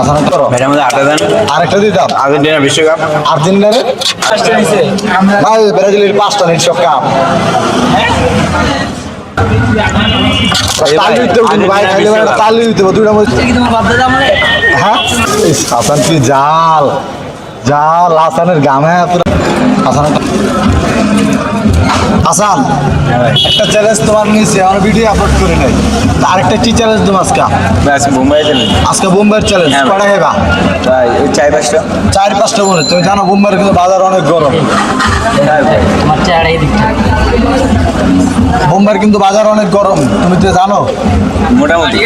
হাসান করো। এটার আটা দেন। আরেকটা দিতাম আর্জেন্টিনা বিশ্বকাপ। আর্জেন্টিনার? ভাই ব্রাজিলের পাঁচটা ভাই মধ্যে হ্যাঁ? জাল। জাল হাসানের গামে পুরো হাসান হাসান একটা চ্যালেঞ্জ তোমার নিয়েছে আমার ভিডিও আপলোড করে নাই। আরেকটা কি চ্যালেঞ্জ তোমার আজকে? ব্যাস মুম্বাই চলেন আজকে বোম্বাইয়ের চ্যালেঞ্জ হ্যাঁ। কটা ওই চার পাঁচটা। চার পাঁচটা বলে তুমি জানো বোম্বাইয়ের কিন্তু বাজার অনেক গরম। বোম্বাইয়ের কিন্তু বাজার অনেক গরম তুমি তো জানো। মোটামুটি।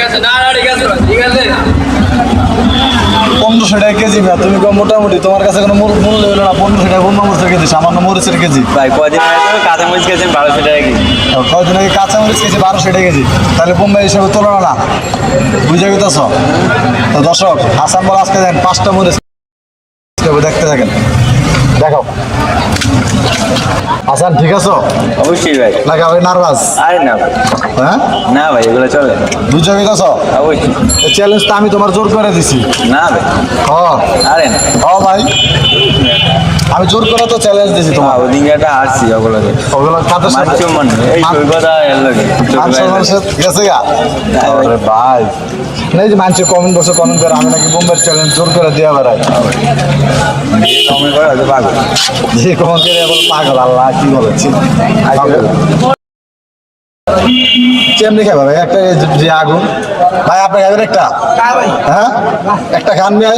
পনেরোশো টাকা কেজি ভাই তুমি মোটামুটি তোমার কাছে কোনো মূল- মূল্য হলো না পনেরোশো টাকা মরিচের কেজি সামান্য মরিচের কেজি। ভাই কদিন আগে কাঁচা মরিচ কেজি বারোশো টাকা কেজি। কয়দিন আগে কাঁচা মরিচ কেজি বারোশো টাকা কেজি। তাহলে বোম্বাই হিসাবে তুলনা না বুঝে গেছ তো দর্শক হাসান বল আজকে দেন পাঁচটা মরিচ। দেখতে থাকেন। দেখো হাসান ঠিক আছো? অবশ্যই ভাই। নাকি আমি নার্ভাস? আরে না ভাই। হ্যাঁ? না ভাই এগুলো চলে। বুঝে গেতেছ অবশ্যই। চ্যালেঞ্জটা আমি তোমার জোর করে দিছি। না ভাই। হ। আরে না। হ ভাই। আমি জোর করে তো চ্যালেঞ্জ দিছি তোমার। ওদিন একটা হারছি ওগুলোকে। ওগুলো কাদের সাথে? মানছি এই সৈকতা এর লগে। গেছে গা? আরে ভাই। এই যে মানুষের কমেন্ট বসে কমেন্ট করে আমি নাকি বোম্বের চ্যালেঞ্জ জোর করে দেওয়া বেড়াই। যে কমেন্ট করে পাগল আল্লাহ কি বলেছি ভাই? একটা যে- আগুন। ভাই খাবেন একটা? হ্যাঁ? একটা খান ভাই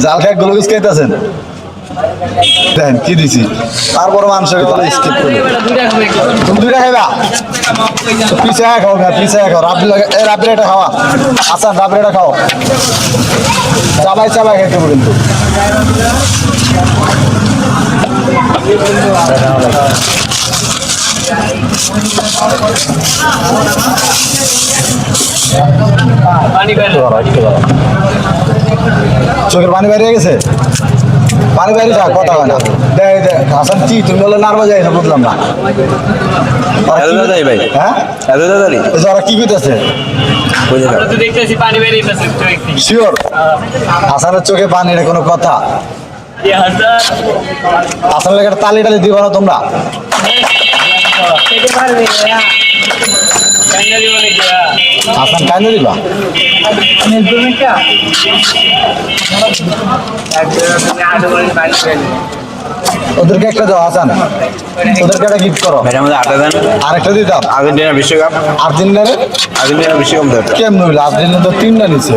জাল খাই গোলগুজ খাইতেছেন? দেন, কি দিছি? তারপর মানুষের কথা স্কিপ করি। তুমি দুইটা খাইবা? পিছে খাও না পিছে খাও। রাবড়ি এই রাবড়ি এটা খাওয়া। আচ্ছা রাবড়ি এটা খাও। চাবাই চাবাই হবে কিন্তু। চোখের পানি বেরিয়ে গেছে? পানি বেরিয়ে থাক কথা হয় না দেখ দেখ হাসান কি তুমি বলে নার্ভা যাই না বুঝলাম না ভাই হ্যাঁ ওরা কি করতেছে শিওর হাসানের চোখে পানি এটা কোনো কথা হাসানের একটা তালি টালি দিবা না তোমরা হাসান কাইনে দিবা? ওদেরকে একটা দাও হাসান। ওদেরকে একটা গিফট করো। এটার মধ্যে আটা দেন। আরেকটা দিতাম আর্জেন্টিনা বিশ্বকাপ। আর্জেন্টিনারে? আর্জেন্টিনা বিশ্বকাপ দরকার কেমন হইল? আর্জেন্টিনা তো তিনটা নিছে।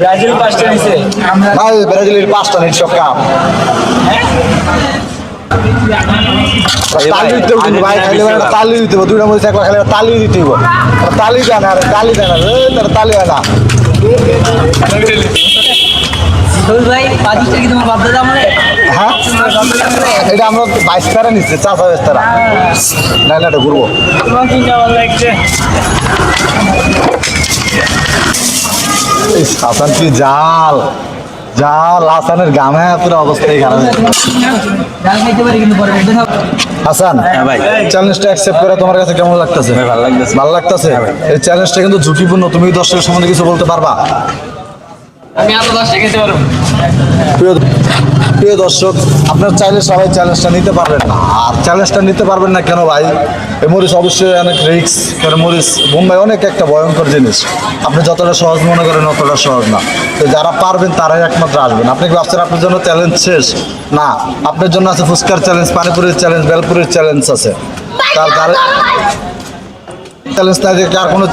ব্রাজিল পাঁচটা নিছে। আমরা ভাই ব্রাজিলের পাঁচটা সব কাপ। তালি দিতে হবে ভাই খাইলে একটা তালি দিতে হবে দুইটা মধ্যে একবার খাইলে তালি দিতে হবে। তালি দেয় না তালি দেয় না তার তালি হয় মানে? হ্যাঁ? এটা আমরা বাইশ তারা নিচ্ছে চাষা বাইশ তারা না না এটা ঘুরবো। জাল। জাল লাসানের গামে পুরো অবস্থাই খারাপ হয়ে হাসান হ্যাঁ ভাই। চ্যালেঞ্জটা অ্যাকসেপ্ট করে তোমার কাছে কেমন লাগতেছে? ভালো লাগতেছে। ভালো লাগতেছে? এই চ্যালেঞ্জটা কিন্তু ঝুঁকিপূর্ণ। তুমি দর্শকের সম্বন্ধে কিছু বলতে পারবা আমি আরও দশটা খেতে পারব প্রিয় দর্শক আপনার চাইলে সবাই চ্যালেঞ্জটা নিতে পারবেন না। আর চ্যালেঞ্জটা নিতে পারবেন না কেন ভাই? এই অবশ্যই অনেক রিক্স কারণ মরিচ বোম্বাই অনেক একটা ভয়ঙ্কর জিনিস। আপনি যতটা সহজ মনে করেন অতটা সহজ না। তো যারা পারবেন, তারাই একমাত্র আসবেন। আপনি কি ভাবছেন আপনার জন্য চ্যালেঞ্জ শেষ? না, আপনার জন্য আছে ফুচকার চ্যালেঞ্জ পানিপুরির চ্যালেঞ্জ বেলপুরির চ্যালেঞ্জ আছে। তার চ্যালেঞ্জ না দেখে আর কোনো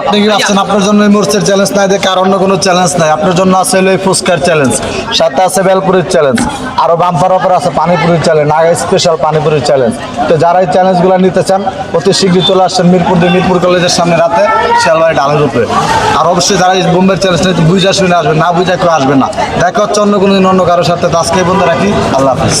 আপনি কি ভাবছেন আপনার জন্য মোর্চের চ্যালেঞ্জ নাই? দেখে আর অন্য কোনো চ্যালেঞ্জ নাই। আপনার জন্য আছে হলো ফুচকার চ্যালেঞ্জ সাথে আছে বেলপুরির চ্যালেঞ্জ আরও বাম্পার অফার আছে পানিপুরির চ্যালেঞ্জ আগে স্পেশাল পানিপুরির চ্যালেঞ্জ তো যারা এই চ্যালেঞ্জগুলো নিতে চান, অতি শীঘ্রই চলে আসছেন মিরপুর মিরপুর কলেজের সামনে রাতে শিয়ালবাড়ি ডালের উপরে। আর অবশ্যই যারা এই বোম্বের চ্যালেঞ্জ নিতে বুঝে শুনে আসবেন, না বুঝে কেউ আসবেন না। দেখা হচ্ছে অন্য কোনো দিন অন্য কারোর সাথে। তো আজকে বন্ধু রাখি। আল্লাহ হাফিজ।